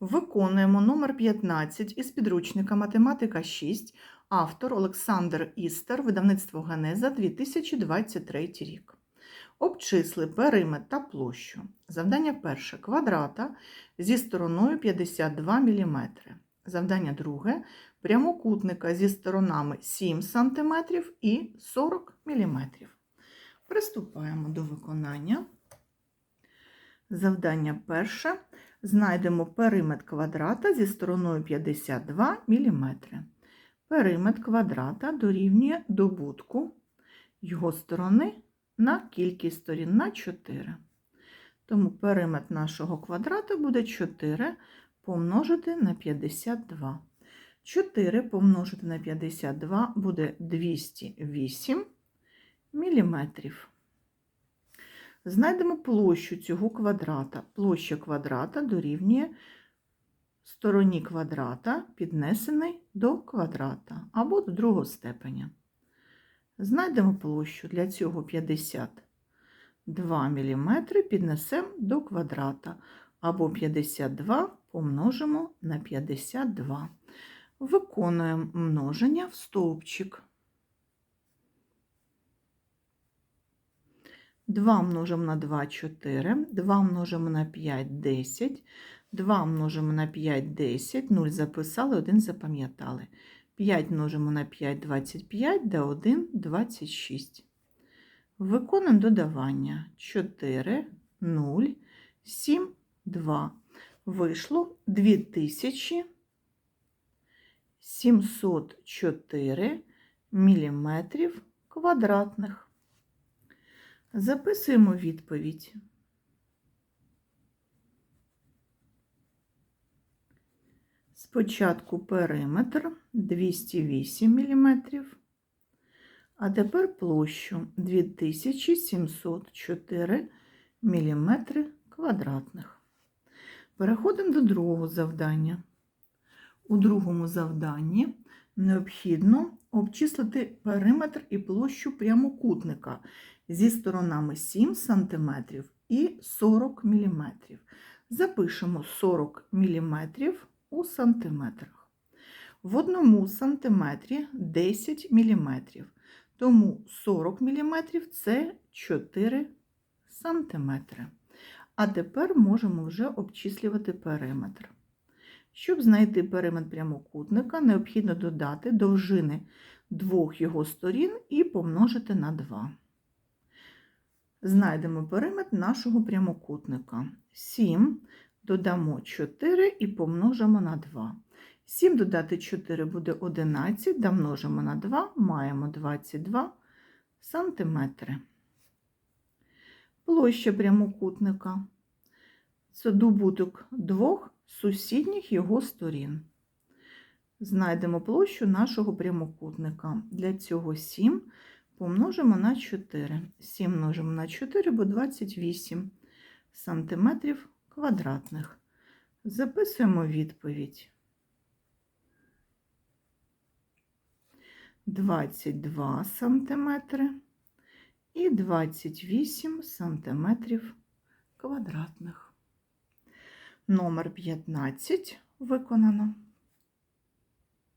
Виконуємо номер 15 із підручника Математика 6, автор Олександр Істер, видавництво Генеза 2023 рік. Обчисли периметр та площу. Завдання перше квадрата зі стороною 52 мм. Завдання друге прямокутника зі сторонами 7 см і 40 мм. Приступаємо до виконання. Завдання перше. Знайдемо периметр квадрата зі стороною 52 мм. Периметр квадрата дорівнює добутку його сторони на кількість сторін на 4. Тому периметр нашого квадрата буде 4 помножити на 52. 4 помножити на 52 буде 208 міліметрів. Знайдемо площу цього квадрата. Площа квадрата дорівнює стороні квадрата, піднесений до квадрата або до другого степеня. Знайдемо площу для цього 52 мм піднесемо до квадрата або 52 помножимо на 52. Виконуємо множення в стовпчик. 2 множимо на 2 – 4, 2 множимо на 5 – 10, 2 множимо на 5 – 10, 0 записали, 1 запам'ятали. 5 множимо на 5 – 25, да 1 – 26. Виконуємо додавання 4, 0, 7, 2. Вийшло 2704 міліметрів квадратних. Записуємо відповідь. Спочатку периметр 208 мм, а тепер площу 2704 мм квадратних. Переходимо до другого завдання. У другому завданні необхідно обчислити периметр і площу прямокутника зі сторонами 7 см і 40 мм. Запишемо 40 мм у сантиметрах. В одному сантиметрі 10 мм, тому 40 мм це 4 сантиметри. А тепер можемо вже обчислювати периметр. Щоб знайти периметр прямокутника, необхідно додати довжини двох його сторін і помножити на 2. Знайдемо периметр нашого прямокутника. 7 додамо 4 і помножимо на 2. 7 додати 4 буде 11, да множимо на 2, маємо 22 сантиметри. Площа прямокутника це добуток двох сусідніх його сторін. Знайдемо площу нашого прямокутника. Для цього 7 помножимо на 4. 7 множимо на 4, бо 28 сантиметрів квадратних. Записуємо відповідь. 22 сантиметри і 28 сантиметрів квадратних. Номер 15 виконано.